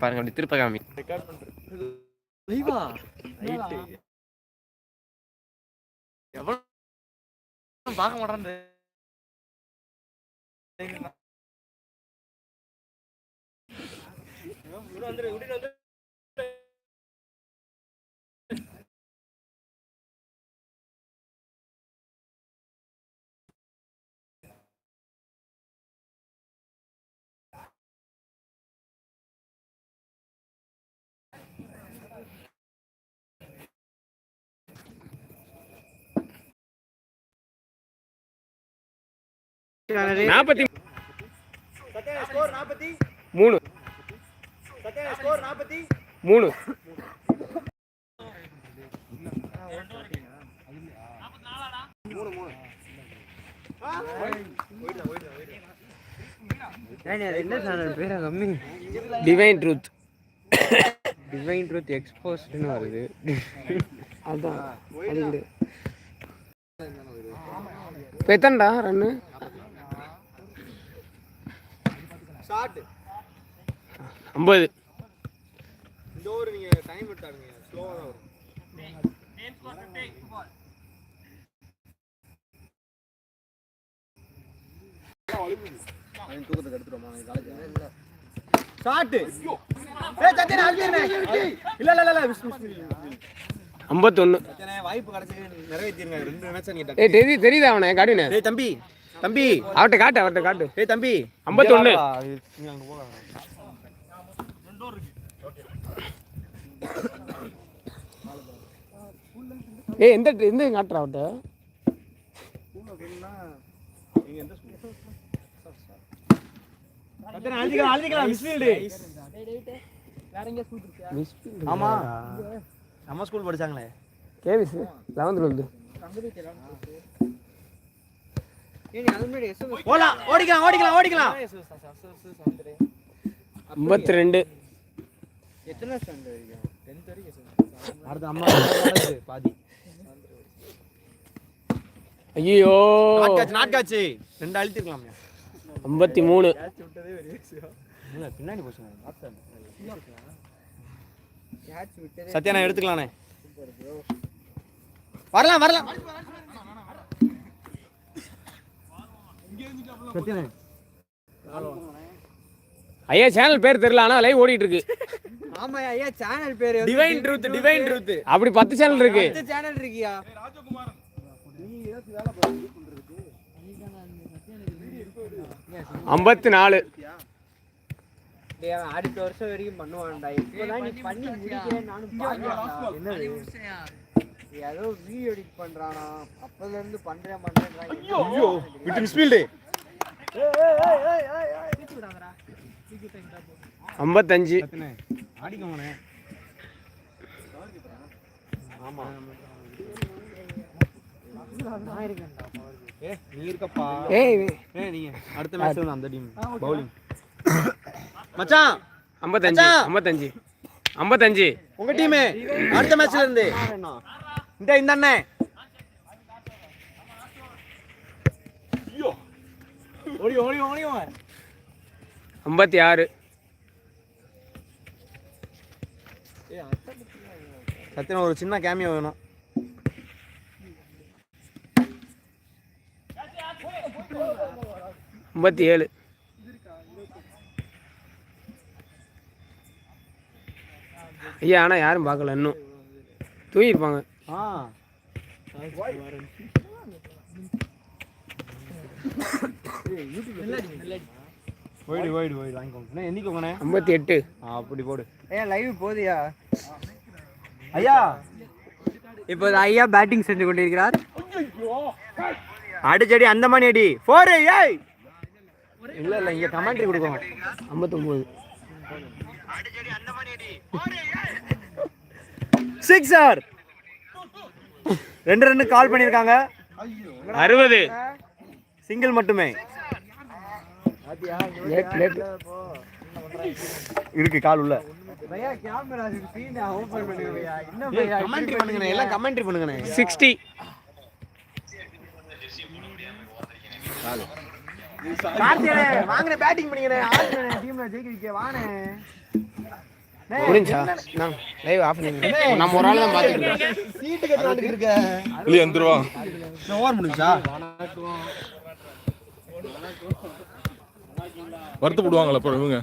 பாருங்க அப்படி திருப்ப காமி. பார்க்க மாட்டான் நாற்பத்தி மூணு. மூணு பேரா கம்மி டிவைன் ட்ரூத் டிவைன் ட்ரூத் எக்ஸ்போஸ்ட்னு வருது. அதான். எத்தனைடா ரன்னு ஷார்ட் ஐம்பது. இந்த ஓவர் நீங்க டைம் விட்டாருங்க ஸ்லோவா தான் வரும். ஷார்ட் ஏய் சத்யனே அழுத்திரனே இல்ல இல்ல இல்ல ஐம்பத்தொன்று சத்யனே வாய்ப்பு கிடைச்சு நிறைவேத்திருங்க. ரெண்டு மேட்ச் தெரியுது தெரியுதா அவனை? காட்டுனே. டேய் தம்பி. தம்பி. அவர்கிட்ட காட்டு அவர்கிட்ட காட்டு. டேய் தம்பி. அங்க போங்க ஏய் எந்த எந்த காட்டுறா அவர்கிட்ட ஆமா. நம்ம ஸ்கூல் படிச்சாங்களே. கேவிஸ் லெவன்த்தில் வந்து ஓடலாம். ஓடிக்கலாம் ஓடிக்கலாம் ஓடிக்கலாம். ஐம்பத்தி ரெண்டு. எத்தனை அடுத்து அம்மா பாதி. ஐயோ நாட்காச்சு நாட்காச்சு. ரெண்டு அழுத்திருக்கலாமே ஐம்பத்தி மூணு. பின்னாடி போச்சுங்க கேட்ச் விட்டதே சத்யா நான் எடுத்துக்கலானே. வரலாம் வரலாம். ஐயா சேனல் பேர் தெரியல ஆனால் லைவ் ஓடிட்டு இருக்கு ஆமா ஐயா சேனல் பேரு டிவைன் ட்ரூத் டிவைன் ட்ரூத் அப்படி பத்து சேனல் இருக்கு. சேனல் இருக்கியா? ஐம்பத்தி நாலு டேய் அவன் அடுத்த வருஷம் வரைக்கும் பண்ணுவான்டா. இப்போதான் நீ பண்ணி முடிக்கிறேன் நானும் நீ ஏதோ வீடியோ எடிட் பண்றானா. அப்பல இருந்து பண்றேன் பண்றேன் ஐயோ. விட்டு மிஸ்பீல்டு ஐம்பத்தஞ்சு. ஆடிக்கோங்கண்ணே ஆமா ஏ நீ இருக்கப்பா ஏய். ஏ நீங்க அடுத்த மேட்ச் வந்து அந்த டீம் பவுலிங் மச்சான். ஐம்பத்தஞ்சு மச்சான். ஐம்பத்தஞ்சு. ஐம்பத்தஞ்சு. உங்க டீம் அடுத்த மேட்ச்ல இருந்து. இந்த இந்த அண்ணன் ஐம்பத்தி ஆறு. சத்தியம் ஒரு சின்ன கேமியோ வேணும். ஐம்பத்தி ஏழு. ஐயா ஆனால் யாரும் பார்க்கல இன்னும். தூங்கியிருப்பாங்க ஆ. போயிடு போயிடு போயிடு வாங்கிக்கோங்க. அண்ணே, எண்ணிக்கோங்கண்ணே ஐம்பத்தி எட்டு அப்படி போடு. ஏன் லைவ் போதியா ஐயா! இப்போது ஐயா பேட்டிங் செஞ்சு கொண்டிருக்கிறார். அடிச்சடி அந்த மணி அடி. ஃபோர் ஏய்! இல்ல இல்ல இங்க கமெண்ட்ரி கொடுக்கோங்க. ஐம்பத்தொம்போது. சிக்ஸ் சார் ரெண்டு ரெண்டு கால் பண்ணிருக்காங்க. அறுபது. சிங்கிள் மட்டுமே. இருக்கு கால் உள்ள. சிக்ஸ்டி. வாங்கண்ணே பேட்டிங் ஆடுங்கண்ணே டீம்ல ஜெயிக்க வாண்ணே. முடிஞ்சா? நான் லைவ் ஆஃப் பண்ணி நம்ம ஒரு ஆள் தான் பார்த்துக்கிட்டோம் சீட்டு கட்டு இருக்க. இல்லையா எந்த ரூபா ஓவர் முடிஞ்சா வருத்தப்படுவாங்களா அப்புறம் இவங்க?